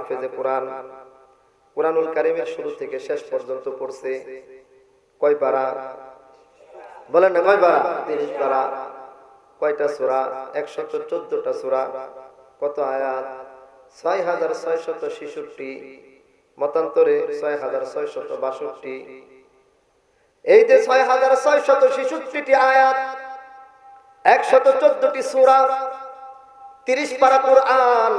হাফেজে কোরআন। কোরআনুল কারিমের শুরু থেকে শেষ পর্যন্ত পড়ছে। কয় পারা? বলেন না, কয় পারা? তিরিশ পারা। কয়টা সুরা? একশত চোদ্দটা সুরা। কত আয়াত? ছয় হাজার ছয়শত ছেষট্টি। মতান্তরে ছয় হাজার ছয়শত বাষট্টি। এই যে ছয় হাজার ছয়শত ছেষট্টিটি আয়াত, একশত চোদ্দটি সুরা, তিরিশ পারা কোরআন।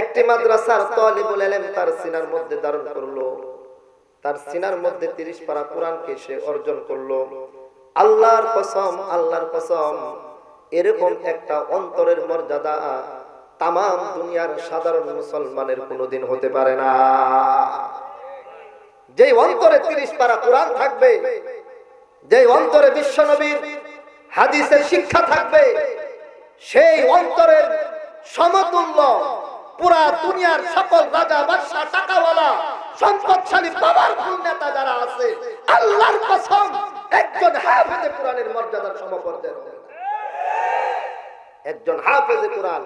একটি মাদ্রাসার তলিবুল এলেম তার সিনার মধ্যে ধারণ করল। তার সিনার মধ্যে তিরিশ পারা কোরআনকে সে অর্জন করল। আল্লাহর কসম আল্লাহর কসম, এরকম একটা অন্তরের মর্যাদা তাম দুনিয়ার সাধারণ মুসলমানের কোনোদিন হতে পারে না। যে অন্তরে তিরিশ পারা কোরআন থাকবে যে অন্তরে বিশ্বনবীর হাদিসের শিক্ষা থাকবে, সেই অন্তরের সমতুল্য পুরা দুনিয়ার সকল রাজা, বাদশা, টাকাওয়ালা, সম্পদশালী, বাবার ফুল নেতা যারা আছে, আল্লাহর কসম, একজন হাফেজে কোরআনের মর্যাদার সমপর্যায়ের। একজন হাফেজে কোরআন,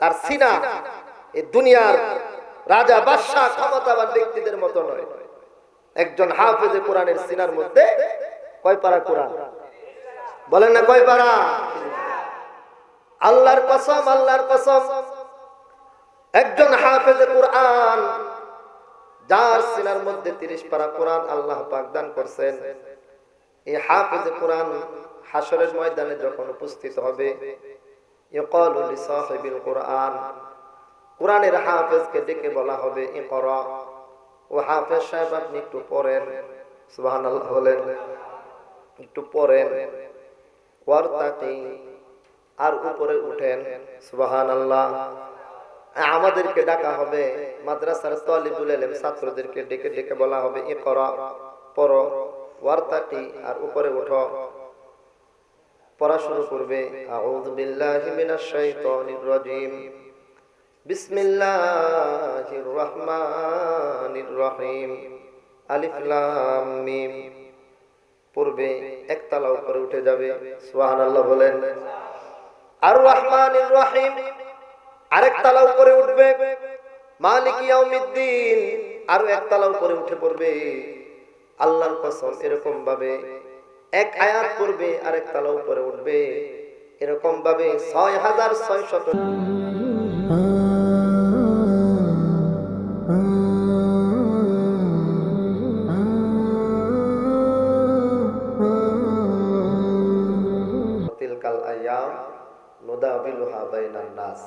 তার সিনা এই দুনিয়ার রাজা বাদশাহ ক্ষমতাবান ব্যক্তিদের মতো নয়। একজন হাফেজে কোরআনের সিনার মধ্যে কয় পারা কোরআন? বলেন না কয় পারা আল্লাহর কসম আল্লাহর কসম। একজন হাফেজে কোরআন, যার সিনার মধ্যে তিরিশ পারা কোরআন আল্লাহ পাক দান করছেন, এই হাফেজে কোরআন হাসরের ময়দানে যখন উপস্থিত হবে কোরআন, কোরআনের হাফেজকে ডেকে বলা হবে, ইকরা। ও হাফেজ সাহেব, আপনি একটু পড়েন। সুবহানাল্লাহ বলেন, একটু পড়েন। ওয়ারতাকি, আর উপরে উঠেন। সুবহানাল্লাহ। আমাদেরকে ডাকা হবে, মাদ্রাসার তলিবুল ইলম ছাত্রদেরকে ডেকে ডেকে বলা হবে, ইকরা, পড়ো ওয়ারতাকি আর উপরে উঠো পড়া শুরু করবে, আউযু বিল্লাহি মিনাশ শাইতানির বিসমিল্লাহির আলিফ লাম মিম। পূর্বে একতলা উপরে উঠে যাবে। সুবহানাল্লাহ বলেন, আর রহমানির রহিম। আরেক তালা উপরে উঠবে। মালিক ইয়াউমিদ্দিন আরও এক তালা উপরে উঠে পড়বে। আল্লাহর কসম এরকম ভাবে এক আয়াত পড়বে আরেক তালা উপরে উঠবে। এরকম ভাবে ছয় হাজার ছয় শত তিলকাল আয়াম নুদাবিলুহা বাইনান নাস।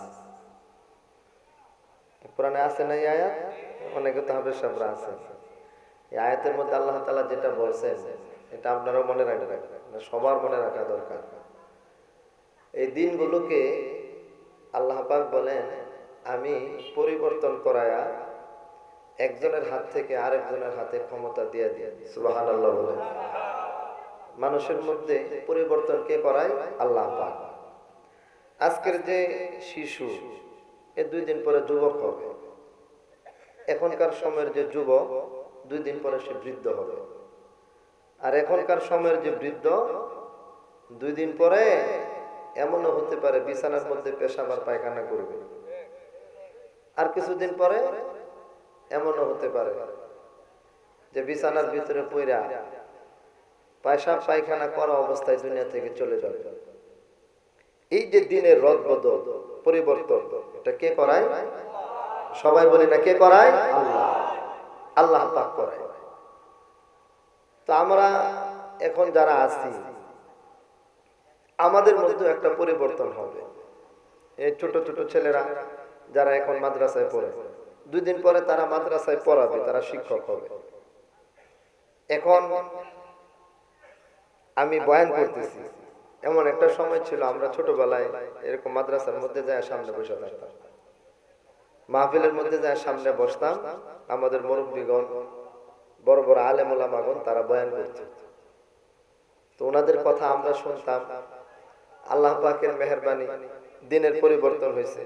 কোরআনে আছে না আয়াত? অনেকে তো হবে সবরা আছে। এই আয়াতের মধ্যে আল্লাহ তাআলা যেটা বলছেন, এটা আপনারাও মনে রাখবেন সবার মনে রাখা দরকার। এই দিনগুলোকে আল্লাহ পাক বলেন, আমি পরিবর্তন করায়া একজনের হাত থেকে আরেকজনের হাতে ক্ষমতা দিয়ে দিয়ে সুবহানাল্লাহ বলেন মানুষের মধ্যে পরিবর্তন কে করায়? আল্লাহ পাক। আজকের যে শিশু এ দুই দিন পরে যুবক হবে। এখনকার সময়ের যে যুবক, দুই দিন পরে সে বৃদ্ধ হবে। আর এখনকার সময়ের যে বৃদ্ধ, দুই দিন পরে এমনও হতে পারে বিছানার মধ্যে পেশাবার পায়খানা করবে। আর কিছুদিন পরে এমনও হতে পারে যে বিছানার ভিতরে পইরা পয়সা পায়খানা করা অবস্থায় দুনিয়া থেকে চলে যাবে। এই যে দিনের রদ বদল পরিবর্তন, এটা কে করায়? সবাই বলি না কে করায়? আল্লাহ পাক করায়। তো আমরা এখন যারা আছি, আমাদের মধ্যে একটা পরিবর্তন হবে। এই ছোট ছোট ছেলেরা যারা এখন মাদ্রাসায় পড়ে, দুই দিন পরে তারা মাদ্রাসায় পড়াবে, তারা শিক্ষক হবে। এখন আমি বয়ান করতেছি। এমন একটা সময় ছিল, আমরা ছোটবেলায় এরকম মাদ্রাসার মধ্যে যায় সামনে বসে থাকতাম। মাহফিলের মধ্যে যায় সামনে বসতাম, আমাদের মুরব্বীগণ, বড় বড় আলেমুলামাগণ, তারা বয়ান করত। তো ওনাদের কথা আমরা শুনতাম, আল্লাহ পাকের মেহরবানি, দিনের পরিবর্তন হয়েছে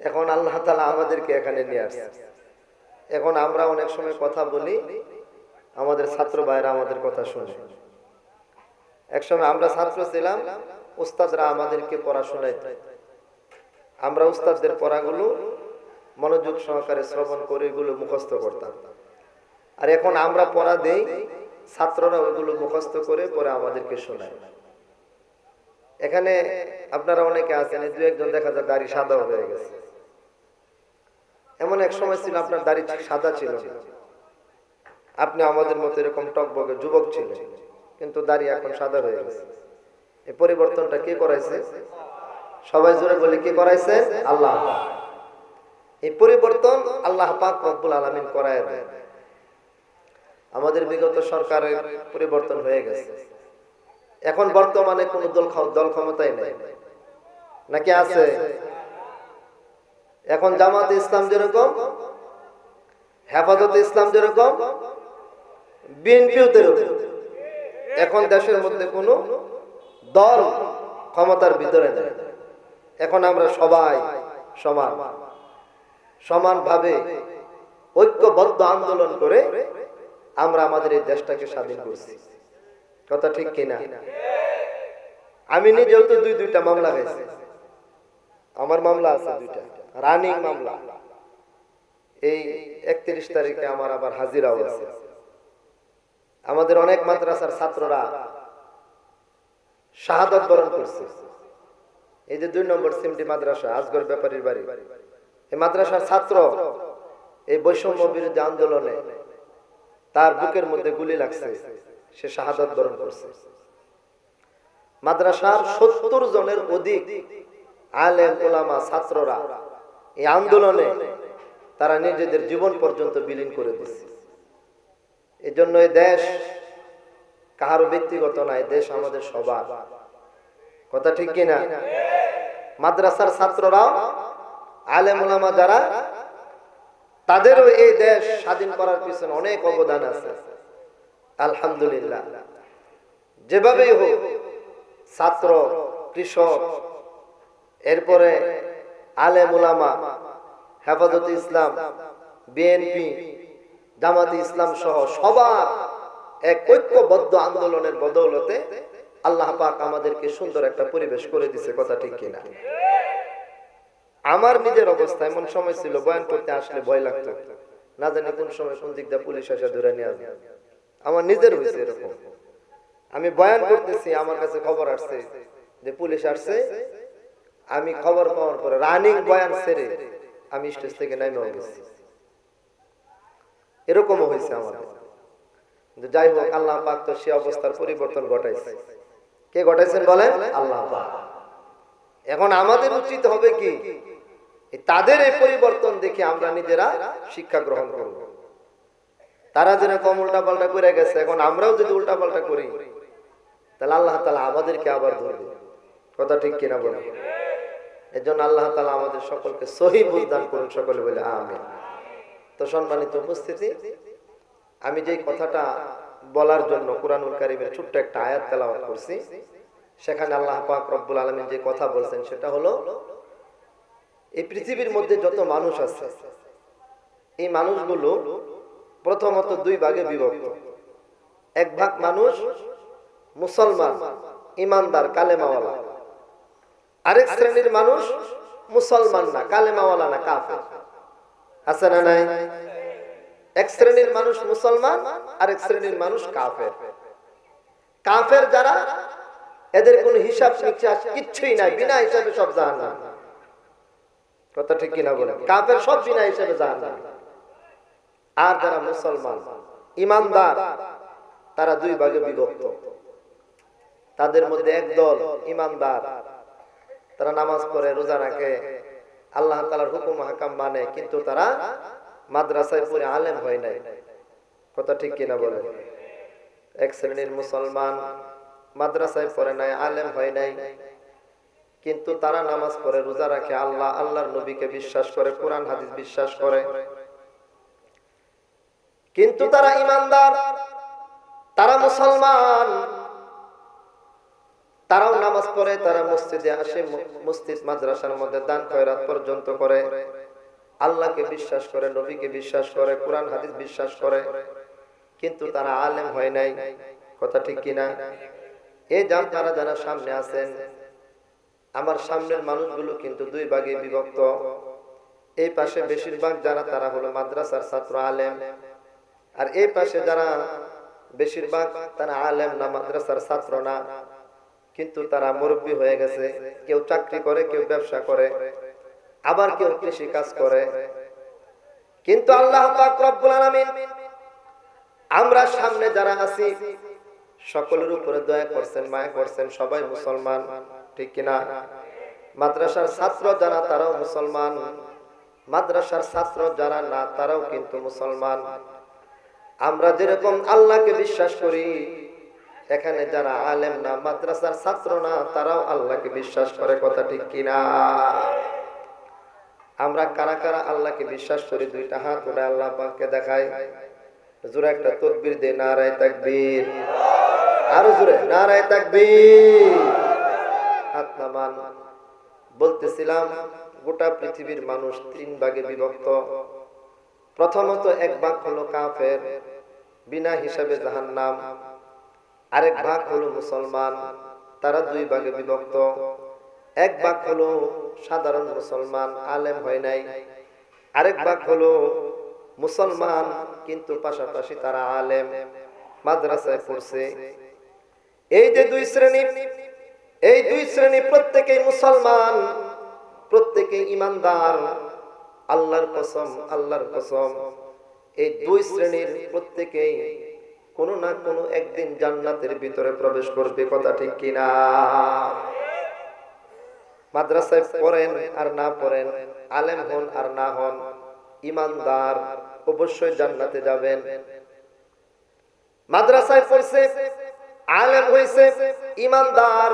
এখন আল্লাহ তালা আমাদেরকে এখানে নিয়ে আসছে। এখন আমরা অনেক সময় কথা বলি, আমাদের ছাত্র ভাইরা আমাদের কথা শুনে। একসময় আমরা ছাত্র ছিলাম, উস্তাদরা আমাদেরকে পড়া শোনাইত। আমরা উস্তাদদের পড়াগুলো মনোযোগ সহকারে শ্রবণ করে এগুলো মুখস্থ করতাম। আর এখন আমরা পড়া দেই, ছাত্ররা ওইগুলো মুখস্থ করে পরে আমাদেরকে শোনায়। এখানে আপনারা অনেকে আছেন দু একজন দেখা যায় দাড়ি সাদা হয়ে গেছে। এমন এক সময় ছিল আপনার দাড়ি সাদা ছিল আপনি আমাদের মতো এরকম টকবগে যুবক ছিলেন। কিন্তু দাড়ি এখন সাদা হয়ে গেছে। এই পরিবর্তনটা কে করাইছে? সবাই জোরে বলে, কি করাইছে? আল্লাহ এই পরিবর্তন আল্লাহ পাক রব্বুল আলামিন করায় দেয় আমাদের বিগত সরকারের পরিবর্তন হয়ে গেছে। এখন বর্তমানে কোন দল দল ক্ষমতায় নেই। নাকি আছে? এখন জামাতে ইসলাম যেরকম, হেফাজতে ইসলাম যেরকম, বিএনপিও তেরকম। এখন দেশের মধ্যে কোনো দল ক্ষমতার ভিতরে নেই। এখন আমরা সবাই সমান। সমানভাবে ঐক্যবদ্ধ আন্দোলন করে আমরা আমাদের এই দেশটাকে স্বাধীন করছি। কথা ঠিক কিনা? আমি নিজেও তো দুই দুইটা মামলা খাইছি। আমার মামলা আছে দুইটা। রানিং মামলা। এই একত্রিশ তারিখে আমার আবার হাজিরাও আছে। আমাদের অনেক মাদ্রাসার ছাত্ররা শাহাদত বরণ করছে। এই যে দুই নম্বর সিমটি মাদ্রাসা, আজগর ব্যাপারীর বাড়ি। এই মাদ্রাসার ছাত্র এই বৈষম্য বিরোধী আন্দোলনে তার বুকের মধ্যে গুলি লাগছে, সে শাহাদত বরণ করছে। মাদ্রাসার সত্তর জনের অধিক আলেম ওলামা ছাত্ররা এই আন্দোলনে তারা নিজেদের জীবন পর্যন্ত বিলীন করে দিচ্ছে। এই জন্য এই দেশ কাহারও ব্যক্তিগত নাই, দেশ আমাদের সবার। কথা ঠিক কিনা? মাদ্রাসার ছাত্ররাও, আলেম ওলামা যারা, তাদেরও এই দেশ স্বাধীন করার পিছনে অনেক অবদান আছে। আলহামদুলিল্লাহ। যেভাবেই হোক, ছাত্র, কৃষক, এরপরে আলেম ওলামা হেফাজত ইসলাম, বিএনপি জামাতি ইসলাম সহ সবার এক ঐক্যবদ্ধ আন্দোলনের বদৌলতে আল্লাহ পাক আমাদেরকে সুন্দর একটা পরিবেশ করে দিছে, কথা ঠিক কিনা? আমার নিজের অবস্থা এমন সময় ছিল, বয়ান করতে আসলে ভয় লাগতো। না জানি কোন সময় কোন দিক দিয়ে পুলিশ এসে ধরে নিয়ে আসবে। আমার নিজের হয়েছে এরকম। আমি বয়ান করতেছি, আমার কাছে খবর আসছে যে পুলিশ আসছে। আমি খবর পাওয়ার পরে রানিং বয়ান সেরে আমি স্টেজ থেকে নেমে গেছি। এরকমও হয়েছে আমাদের। যাই হোক, আল্লাহ পাক তো সে অবস্থার পরিবর্তন ঘটাইছে। কে ঘটাইছেন বলেন? আল্লাহ পাক। এখন আমাদের উচিত হবে কি? তাদের এই পরিবর্তন দেখে আমরা নিজেরা শিক্ষা গ্রহণ করব। তারা যেরকম উল্টা পাল্টা করে গেছে, এখন আমরাও যদি উল্টা পাল্টা করি, তাহলে আল্লাহ তালা আমাদেরকে আবার ধরবে। কথা ঠিক কিনা বলে এর জন্য আল্লাহ তালা আমাদের সকলকে সহি বুঝদান করুন সকলে বলে আমি তো সম্মানিত উপস্থিতি, আমি যেই কথাটা বলার জন্য কোরআনুল কারিমের ছোট্ট একটা আয়াত তেলাওয়াত করছি, সেখানে আল্লাহ পাক রব্বুল আলমিন যে কথা বলছেন সেটা হলো, এই পৃথিবীর মধ্যে যত মানুষ আছে, এই মানুষগুলো প্রথমত দুই ভাগে বিভক্ত। এক ভাগ মানুষ মুসলমান, ইমানদার, কালেমাওয়ালা। আরেক শ্রেণির মানুষ মুসলমান না, কালেমাওয়ালা না, কাফের। আছে না নাই? এক শ্রেণির মানুষ মুসলমান, আরেক শ্রেণির মানুষ কাফের। কাফের যারা, এদের কোন হিসাব নিকাশ কিচ্ছুই নাই, বিনা হিসাবে সব জাহান কথা ঠিক কিনা বলে কাফের সব বিনা হিসাবে জাহান আর যারা মুসলমান, ইমানদার, তারা দুই ভাগে বিভক্ত। তাদের মধ্যে একদল ইমানদার, তারা নামাজ পড়ে, রোজা রাখে আল্লাহ তালার হুকুম হাকাম মানে কিন্তু তারা মাদ্রাসায় পড়ে আলেম হয় নাই। কথা ঠিক কিনা বলে এক শ্রেণির মুসলমান মাদ্রাসায় পড়ে নাই, আলেম হয় নাই, কিন্তু তারা নামাজ পড়ে, রোজা রাখে, আল্লাহ, আল্লাহর নবীকে বিশ্বাস করে, কোরআন, হাদিস বিশ্বাস করে। কিন্তু তারা ইমানদার, তারা মুসলমান। তারাও নামাজ পড়ে, তারা মসজিদে আসে মসজিদ মাদ্রাসার মধ্যে দান খয়রাত পর্যন্ত করে। আল্লাহকে বিশ্বাস করে, নবীকে বিশ্বাস করে, কোরআন, হাদিস বিশ্বাস করে। কিন্তু তারা আলেম হয় নাই। কথা ঠিক কিনা? এই যান, তারা যারা সামনে আছেন। আমার সামনের মানুষগুলো কিন্তু দুই ভাগে বিভক্ত। এই পাশে বেশিরভাগ যারা, তারা হলো মাদ্রাসার ছাত্র আলেম। আর এই পাশে যারা, বেশিরভাগ তারা আলেম না, মাদ্রাসার ছাত্র না। কিন্তু তারা মুরব্বী হয়ে গেছে, কেউ চাকরি করে, কেউ ব্যবসা করে, আবার কেউ কৃষি কাজ করে। কিন্তু আল্লাহ আমরা সামনে যারা আছি, সকলের উপরে দয়া করছেন, মায়া করছেন, সবাই মুসলমান, ঠিক কিনা? মাদ্রাসার ছাত্র যারা, তারাও মুসলমান। মাদ্রাসার ছাত্র যারা না, তারাও কিন্তু মুসলমান। আমরা যেরকম আল্লাহকে বিশ্বাস করি এখানে যারা আলেম না, মাদ্রাসার ছাত্র না, তারাও আল্লাহকে বিশ্বাস করে, কথা ঠিক কিনা? আমরা কারা কারা আল্লাহকে বিশ্বাস করি? দুইটা হাত উঠে আল্লাহ পাককে দেখায় জোরে একটা তকবির দে, নারায় তাকবীর। আরও জোরে, নারায় তাকবীর। হাত নামান বলতেছিলাম, গোটা পৃথিবীর মানুষ তিন ভাগে বিভক্ত। প্রথমত এক ভাগ হলো কাফের, বিনা হিসাবে জাহান্নাম। আরেক ভাগ হলো মুসলমান, তারা দুই ভাগে বিভক্ত। এক ভাগ হলো সাধারণ মুসলমান, আলেম হয় নাই। আরেক ভাগ হলো মুসলমান, কিন্তু পাশাপাশি তারা আলেম, মাদ্রাসায় পড়ছে। এই যে দুই শ্রেণি, এই দুই শ্রেণি প্রত্যেকেই মুসলমান প্রত্যেকে ইমানদার। আল্লাহর কসম আল্লাহর কসম। এই দুই শ্রেণির প্রত্যেকেই কোনো না কোনো একদিন জান্নাতের ভিতরে প্রবেশ করবে, কথা ঠিক কিনা? মাদ্রাসায় পড়েন আর না পড়েন, আলেম হন আর না হন, ইমানদার অবশ্যই জান্নাতে যাবেন। মাদ্রাসায় পড়ছে, আলেম হয়েছে ইমানদার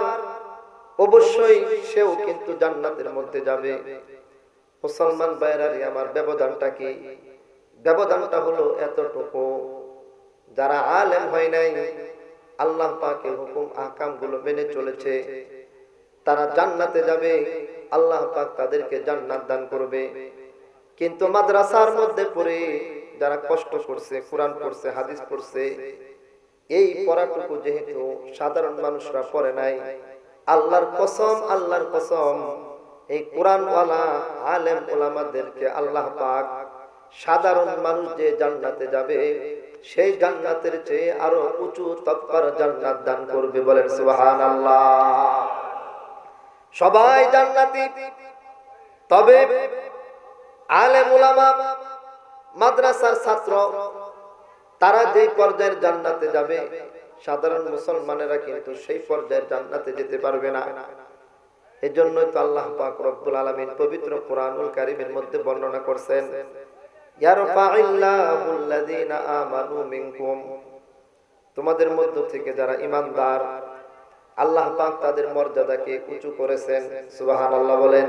অবশ্যই সেও কিন্তু জান্নাতের মধ্যে যাবে। মুসলমান বাইরারি আমার ব্যবধানটা কি? ব্যবধানটা হলো এতটুকু। যারা আলেম হয় নাই, আল্লাহ পাকে হুকুম আকামগুলো মেনে চলেছে। তারা জান্নাতে যাবে, আল্লাহ পাক তাদেরকে জান্নাত দান করবে। কিন্তু মাদ্রাসার মধ্যে পড়ে যারা কষ্ট করছে, কোরআন পড়ছে, হাদিস পড়ছে, এই পড়াটুকু যেহেতু সাধারণ মানুষরা পড়ে নাই, আল্লাহর কসম আল্লাহর কসম, এই কোরআনওয়ালা আলেম ওলামাদেরকে আল্লাহ পাক সাধারণ মানুষ যে জান্নাতে যাবে সেই জান্নাতের চেয়ে আরও উঁচু তৎপর জান্নাত দান করবে বলেন আল্লাহ সবাই জান্নাতি। তবে আলেম ওলামা মাদ্রাসার ছাত্র, তারা যেই পর্যায়ের জান্নাতে যাবে, সাধারণ মুসলমানেরা কিন্তু সেই পর্যায়ের জান্নাতে যেতে পারবে না। এই জন্যই তো আল্লাহ পাক রব্বুল আলামিন পবিত্র কোরআনুল কারীমের মধ্যে বর্ণনা করছেন তোমাদের মধ্য থেকে যারা ঈমানদার, আল্লাহ পাক তাদের মর্যাদাকে উঁচু করেছেন। সুবহানাল্লাহ বলেন।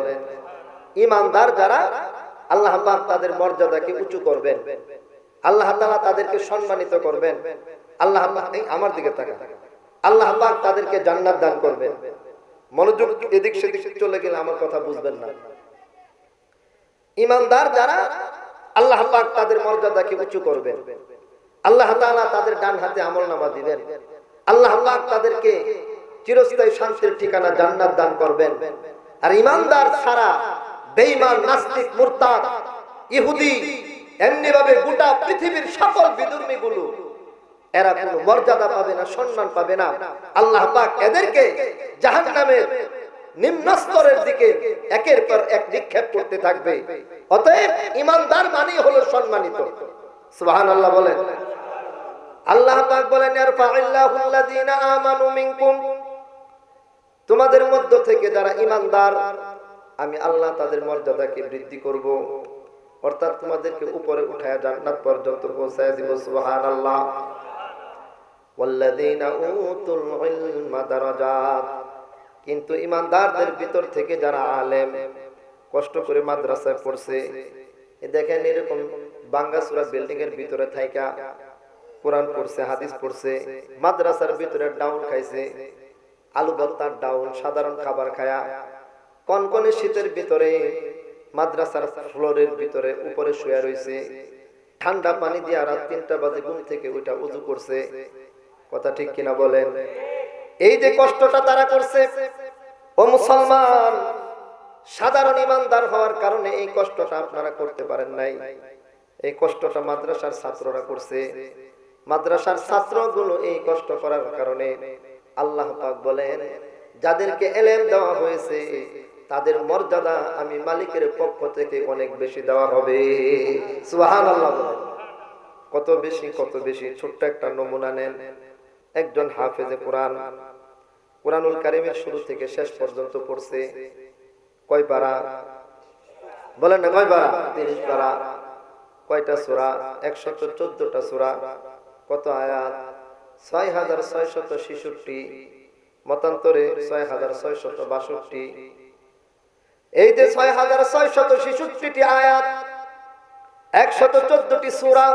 ঈমানদার যারা, আল্লাহ পাক তাদের মর্যাদাকে উঁচু করবেন। আল্লাহ তাআলা তাদেরকে সম্মানিত করবেন। আল্লাহ আমার দিকে তাকা আল্লাহ পাক তাদেরকে জান্নাত দান করবেন। মনোযোগ এদিক সেদিক চলে গেলে আমার কথা বুঝবেন না। ইমানদার যারা আল্লাহ পাক তাদের মর্যাদাকে উঁচু করবেন। আল্লাহ তাআলা তাদের ডান হাতে আমল নামা দিবেন। আল্লাহ পাক তাদেরকে চিরস্থায়ী শান্তির ঠিকানা জান্নাত দান করবেন। আর ইমানদার ছাড়া বেঈমান, নাস্তিক, মুরতাদ, ইহুদি এমনি ভাবে গোটা পৃথিবীর সকল বিধর্মী গুলো এরা কোনো মর্যাদা পাবে না, সম্মান পাবে না। আল্লাহ পাক এদেরকে জাহান্নামের নিম্ন স্তরের দিকে একের পর এক নিক্ষেপ করতে থাকবে। অতএব ইমানদার মানেই হলো সম্মানিত। বলেন। আল্লাহ বলেন আমানু মিনকুম। তোমাদের মধ্য থেকে যারা ইমানদার, আমি আল্লাহ তাদের মর্যাদাকে বৃদ্ধি করব। অর্থাৎ তোমাদেরকে উপরে উঠায় জান্নাত পর্যন্ত পৌঁছায় দিব ইলমা দারাজাত। কিন্তু ইমানদারদের ভিতর থেকে যারা আলেম কষ্ট করে মাদ্রাসায় পড়ছে। দেখেন এরকম বাঙ্গাসুরা বিল্ডিং এর ভিতরে থাইকা কোরআন পড়ছে, হাদিস পড়ছে, মাদ্রাসার ভিতরে ডাউন খাইছে, আলু ভর্তার ডাউন, সাধারণ খাবার খায়া কনকনে শীতের ভিতরে মাদ্রাসার ফ্লোরের ভিতরে উপরে শুয়ে রয়েছে ঠান্ডা পানি দিয়ে রাত তিনটা বাজে ঘুম থেকে ওইটা উজু করছে। কথা ঠিক কিনা বলেন? এই যে কষ্টটা তারা করছে, ও মুসলমান সাধারণ ইমানদার হওয়ার কারণে এই কষ্টটা আপনারা করতে পারেন নাই। এই কষ্টটা মাদ্রাসার ছাত্ররা করছে। মাদ্রাসার ছাত্রগুলো এই কষ্ট করার কারণে আল্লাহ পাক বলেন, যাদেরকে এলেম দেওয়া হয়েছে, তাদের মর্যাদা আমি মালিকের পক্ষ থেকে অনেক বেশি দেওয়া হবে। সুহান আল্লাহ কত বেশি কত বেশি, ছোট্ট একটা নমুনা নেন একজন হাফেজে কোরআন। কোরআনুল কারিমের শুরু থেকে শেষ পর্যন্ত পড়ছে। কয় পারা? বলেন না, কয় পারা? তিরিশ পারা। কয়টা সুরা? একশত চোদ্দটা সুরা। কত আয়াত? ছয় হাজার ছয় শত ছেষট্টি। মতান্তরে ছয় হাজার ছয় শত বাষট্টি। এই যে ছয় হাজার ছয় শত ছেষট্টিটি আয়াত, একশত চোদ্দটি সুরা,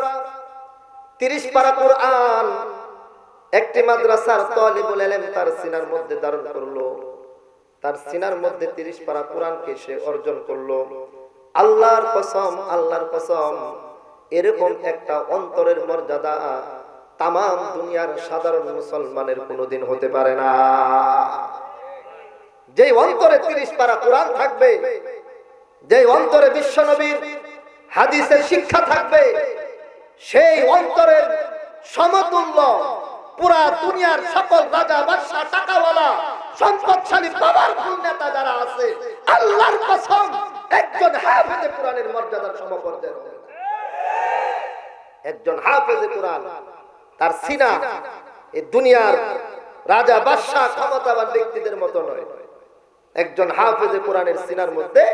তিরিশ পারা কোরআন, একটি মাদ্রাসার তলিবুল এলেম তার সিনার মধ্যে ধারণ করল। তার সিনার মধ্যে তিরিশ পারা কোরআনকে সে অর্জন করল। আল্লাহর কসম আল্লাহর কসম, এরকম একটা অন্তরের মর্যাদা তাম দুনিয়ার সাধারণ মুসলমানের কোনোদিন হতে পারে না। যে অন্তরে তিরিশ পারা কোরআন থাকবে যে অন্তরে বিশ্বনবীর হাদিসের শিক্ষা থাকবে, সেই অন্তরের সমতুল্য পুরা দুনিয়ার সকল রাজা, বাদশাহ, টাকাওয়ালা সম্পদশালী পাওয়ারফুল নেতা যারা আছে, আল্লাহর কসম, একজন হাফেজে কোরআনের মর্যাদার সমপর্যায়ের হবে একজন হাফেজে কোরআন, তার সিনা এই দুনিয়ার রাজা বাদশাহ ক্ষমতাবান ব্যক্তিদের মতো নয়। একজন হাফেজে কোরআনের সিনার মধ্যে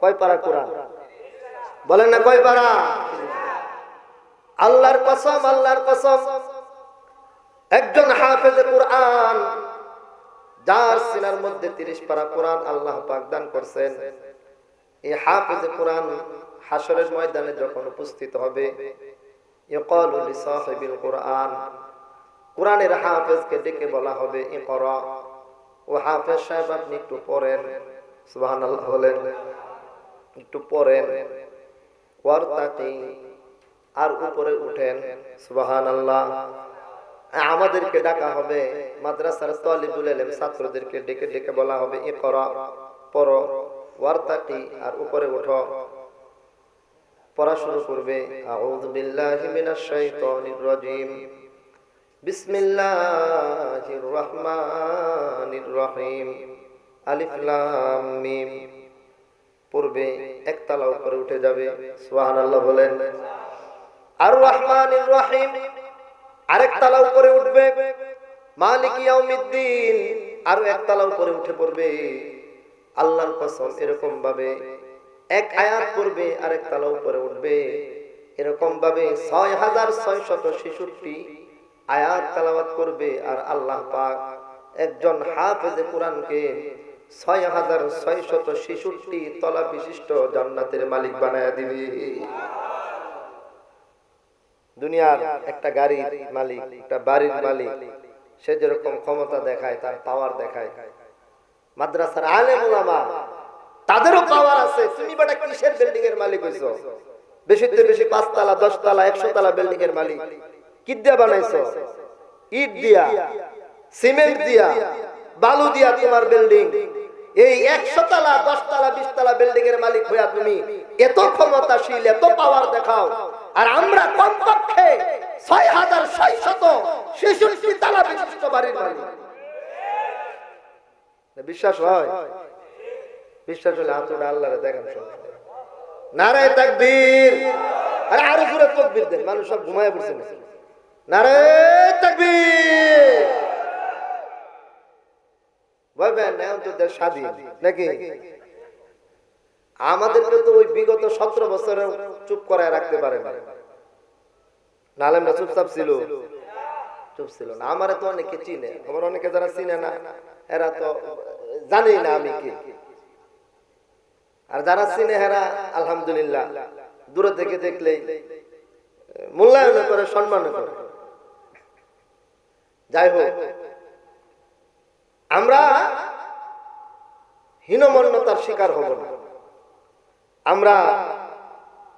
কয় পারা কোরআন? বলেন না কয় পারা? আল্লাহর কসম আল্লাহর কসম। একজন হাফেজে কোরআন যার সিনার মধ্যে তিরিশ পারা কোরআন আল্লাহ পাক দান করছেন, এই হাফেজে কোরআন হাসরের ময়দানে যখন উপস্থিত হবে কোরআন বলা হবে, ইকরা। ও হাফেজ আর উপরে উঠেন। সুবহানাল্লাহ। আমাদেরকে ডাকা হবে, মাদ্রাসার তলিবুল ইলম ছাত্রদেরকে ডেকে ডেকে বলা হবে পড়ো, ওয়ারতাকি, আর উপরে উঠো পড়া শুরু করবে একতলা উপরে উঠে যাবে। সুবহানাল্লাহ বলেন, আর রহমানির রহিম। আরেক তালা উপরে উঠবে। মালিক ইয়াউমিদ্দিন আরও এক তালা উপরে উঠে পড়বে। আল্লাহর কসম এরকম ভাবে এক আয়াত পড়বে, আরেক তালা উপরে উঠবে। এরকম ভাবে ছয় হাজার ছয় শত ছেষট্টি আয়াত তালাবাত করবে আর আল্লাহ পাক একজন হাফেজে কোরআনকে ছয় হাজার ছয় শত ছেষট্টি তলা বিশিষ্ট জান্নাতের মালিক বানায় দিবে। দুনিয়ার একটা গাড়ির মালিক, একটা বাড়ির মালিক, সে যেরকম ক্ষমতা দেখায়, তার পাওয়ার দেখায়। মাদ্রাসার আলেম ওলামা তাদেরও পাওয়ার আছে। তুমি বেটা কিসের বিল্ডিং এর মালিক হইছো? বেশিতে বেশি পাঁচতলা, দশতলা একশো তলা বিল্ডিং এর মালিক। কি দিয়া বানাইছো? ইট দিয়া, সিমেন্ট দিয়া, বালু দিয়া তোমার বিল্ডিং এই একশো তলা দশ তলা বিশ তলা বিল্ডিং এর মালিক হইয়া তুমি এত ক্ষমতাশীল, এত পাওয়ার দেখাও। আর আমরা কমপক্ষে ছয় হাজার ছয় শত ছেষট্টি তলা বিশিষ্ট বাড়ির মালিক। বিশ্বাস হয়? বিশ্বাস হলে হাতুটা আল্লাহরে দেখান নারায় তাকবীর। আরে আরও জোরে তকবীর দেন, মানুষ সব ঘুমায় পড়ছে নারায় তাকবীর। ভাইবেন এখন নাকি? আমাদেরকে তো ওই বিগত সতেরো বছরে চুপ করায় রাখতে পারে না। নালেমরা চুপচাপ ছিল। চুপ ছিল না। আমারে তো অনেকে চিনে। আমার অনেকে যারা চিনে না, এরা তো জানেই না আমি কি। আর যারা চিনে হেরা, আলহামদুলিল্লাহ, দূরে থেকে দেখলেই মূল্যায়ন করে, সম্মান করে। যাই হোক, আমরা হীনমন্যতার শিকার হব না। আমরা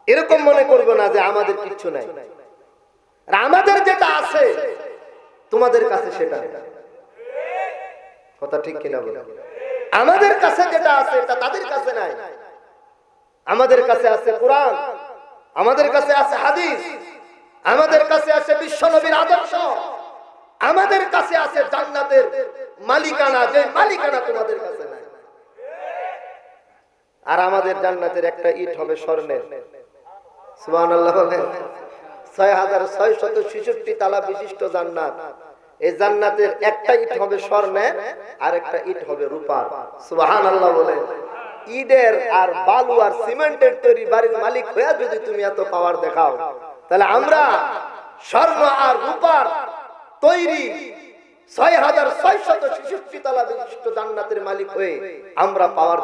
এরকম মনে করব না যে আমাদের কিচ্ছু নাই। আমাদের যেটা আছে, তোমাদের কাছে সেটা কথা ঠিক কিনা বলে? আমাদের কাছে যেটা আছে, এটা তাদের কাছে নাই। আমাদের কাছে আছে কোরআন, আমাদের কাছে আছে হাদিস, আমাদের কাছে আছে বিশ্বনবীর আদর্শ, আমাদের কাছে আছে জান্নাতের মালিকানা যে মালিকানা তোমাদের কাছে আর আমাদের জান্নাতের একটা ইট হবে স্বর্ণের। বলেন ছয় হাজার ছয় তালা বিশিষ্ট জান্নাত। এই জান্নাতের একটা ইট হবে স্বর্ণের আর একটা ইট হবে আল্লাহ বলেন আর বালু আর সিমেন্টের তৈরি বাড়ির মালিক হয়ে যদি তুমি এত দেখাও, তাহলে আমরা স্বর্ণ আর রূপার তৈরি ছয় হাজার ছয় শত জান্নাতের মালিক হয়ে আমরা পাওয়ার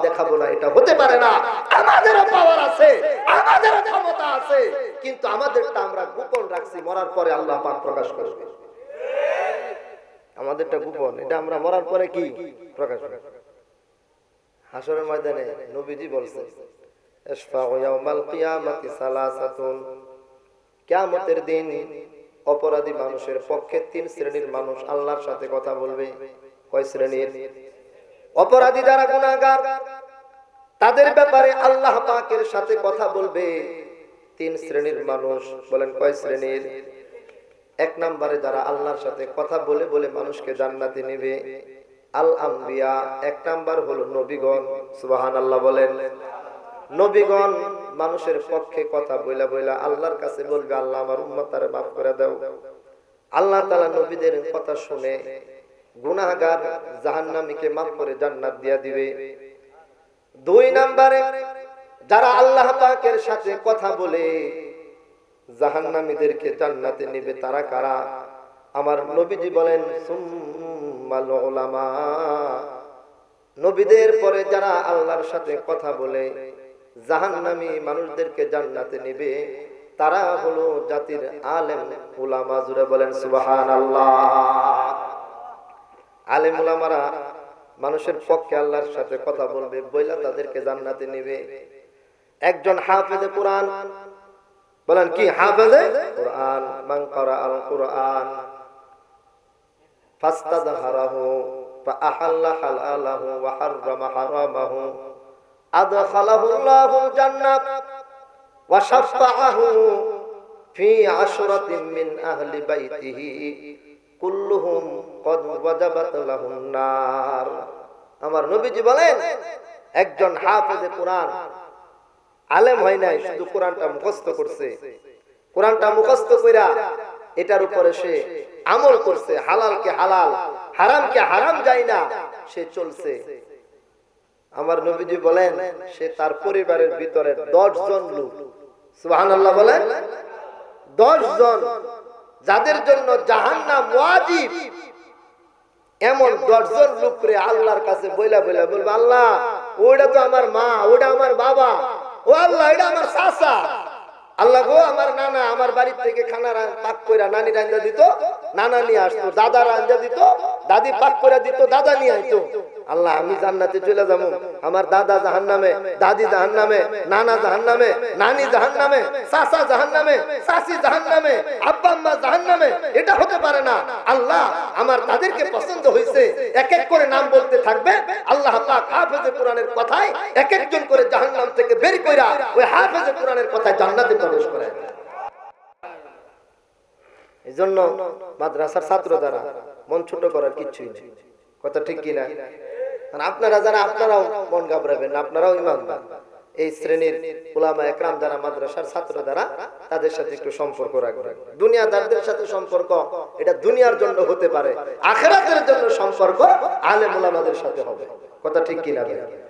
এটা হতে পারে না। আমাদেরও পাওয়ার আছে কিন্তু আমাদেরটা আমরা গোপন রাখছি, মরার পরে আল্লাহ প্রকাশ আমাদেরটা গোপন, এটা আমরা মরার পরে কি হাসরের নবীজি দিন অপরাধী মানুষের পক্ষে তিন শ্রেণির মানুষ আল্লাহর সাথে কথা বলবে। কয় শ্রেণির? অপরাধী যারা গুনাহগার, তাদের ব্যাপারে আল্লাহ পাকের সাথে কথা বলবে। তিন শ্রেণির মানুষ, বলেন কয় শ্রেণির? এক নম্বরে যারা আল্লাহর সাথে কথা বলে বলে মানুষকে জান্নাতে নেবে। আল আম্বিয়া এক নাম্বার হলো নবীগণ সুবাহান আল্লাহ বলেন। নবীগণ মানুষের পক্ষে কথা বইলা বইলা আল্লাহর কাছে বলবে, আল্লাহ আমার উম্মতারে মাফ করে দাও। আল্লাহ তাআলা নবীদের কথা শুনে গুনাহগার জাহান্নামীকে মাফ করে জান্নাত দিয়া দিবে। দুই নম্বরে, যারা আল্লাহ পাকের সাথে কথা বলে, জাহান্নামীদেরকে জান্নাতে নেবে তারা কারা? আমার নবীজি বলেন নবীদের পরে যারা আল্লাহর সাথে কথা বলে জাহান জাহান্নামী মানুষদেরকে জান্নাতে নেবে। তারা হলো জাতির আলেম ওলামা জুড়ে বলেন সুবাহান আল্লাহ আলেম ওলামারা মানুষের পক্ষে আল্লাহর সাথে কথা বলবে, বইলা তাদেরকে জান্নাতে নেবে। একজন হাফেজে কোরআন, বলেন কি হাফেজে? কোরআন, মান আল কোরআন ফাস্তাযহারাহু ফা আহাল্লা হালালাহু ওয়া হাররামা হারামাহু। আমার নবীজি বলেন, একজন হাফেজে কোরআন আলেম হয় নাই, শুধু কোরআনটা মুখস্থ করছে। কোরআনটা মুখস্থ কইরা এটার উপরে সে আমল করছে, হালালকে হালাল, হারামকে হারাম যায় না, সে চলছে। আমার নবীজি বলেন, সে তার পরিবারের ভিতরে দশ জন লোক। সুহান আল্লাহ বলেন দশ জন যাদের জন্য জাহান্নাম ওয়াজিব। এমন দশজন লোক করে আল্লাহর কাছে বইলা বইলা বলব, আল্লাহ ওটা তো আমার মা ওটা আমার বাবা। ও আল্লাহ, এটা আমার চাচা। আল্লাহ গো, আমার নানা, আমার বাড়ির থেকে খানা পাক কইরা নানি রান্দা দিত, নানা নিয়ে আসতো, দাদা রান্দা দিত, দাদি পাক করে দিত, দাদা নিয়ে আইতো। আল্লাহ, আমি জান্নাতে চলে যাব। আমার দাদা জাহান নামে দাদি জাহান নামে নানা জাহান নামে নানি জাহান নামে চাচা জাহান নামে চাচি জাহান নামে আব্বা আম্মা জাহান নামে এটা হতে পারে না। আল্লাহ আমার তাদেরকে পছন্দ হয়েছে। এক এক করে নাম বলতে থাকবে। আল্লাহ হাফেজে কোরআনের কথায় এক একজন করে জাহান্নাম থেকে বের কইরা ওই হাফেজে কোরআনের কথায় জান্নাতে প্রবেশ করে এই জন্য মাদ্রাসার ছাত্র দ্বারা মন ছোট করার কিচ্ছুই নেই। কথা ঠিক কিনা? আপনারা যারা, আপনারাও মন ঘাবড়াবেন আপনারাও ইমানদার এই শ্রেণির ওলামা একরাম যারা, মাদ্রাসার ছাত্র দ্বারা তাদের সাথে একটু সম্পর্ক রাখবেন। দুনিয়াদারদের সাথে সম্পর্ক, এটা দুনিয়ার জন্য হতে পারে, আখেরাতের জন্য সম্পর্ক আলেম মোলামাদের সাথে হবে। কথা ঠিক কিনা?